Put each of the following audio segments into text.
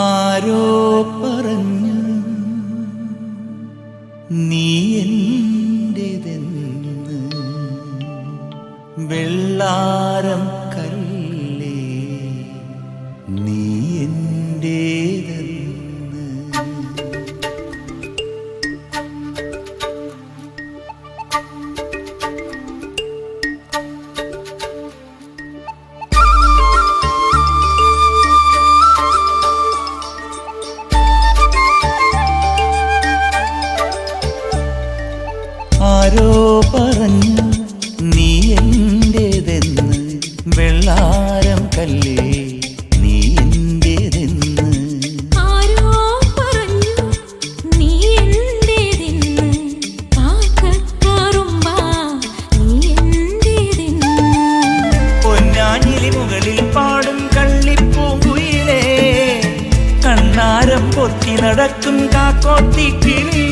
ആരോ പറഞ്ഞു നീ എന്റേതെന്ന് വെള്ളാരം പറഞ്ഞു നീ എന്റേതെന്ന് വെള്ളാരം കല്ലേ? നീ എന്റേതെന്ന്? ആരോ പറഞ്ഞു നീ എന്റേതെന്ന്? നീ എന്റേതെന്ന്? പൊന്നാഞ്ഞിലി മുകളിൽ പാടും കള്ളിപ്പൂങ്കുയിലേ കണ്ണാരം പൊത്തി നടക്കും കാക്കോത്തി കിളിയേ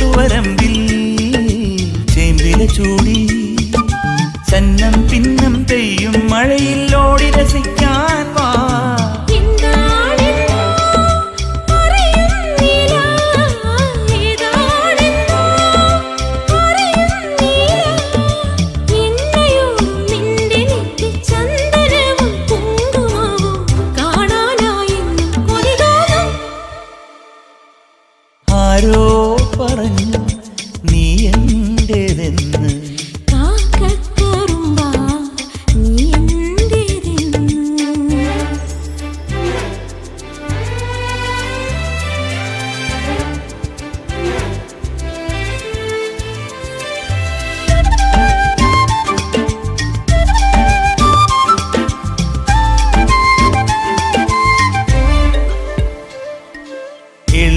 തോട്ടുവരമ്പിൽ ചേമ്പില ചൂടി ചന്നം പിന്നം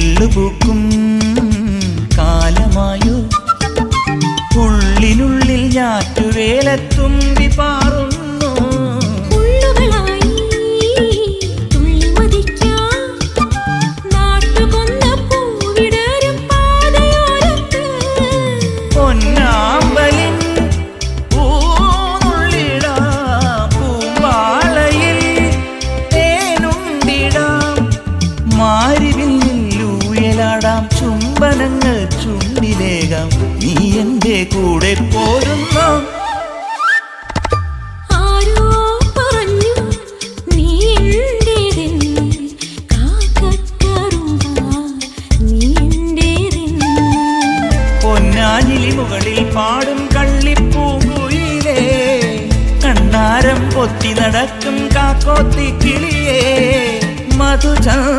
എള്ളുപൂക്കും കാലമായോ? ഉള്ളിനുള്ളിൽ ഞാറ്റുവേലത്തുമ്പി പാറുന്നു നീ എന്റെ കൂടെ പോരുന്ന. മുകളിൽ പാടും കള്ളിപ്പൂങ്കുയിലേ കണ്ണാരം പൊത്തി നടക്കും കാക്കോത്തി കിളിയേ മധുചാന്ദ്രികേ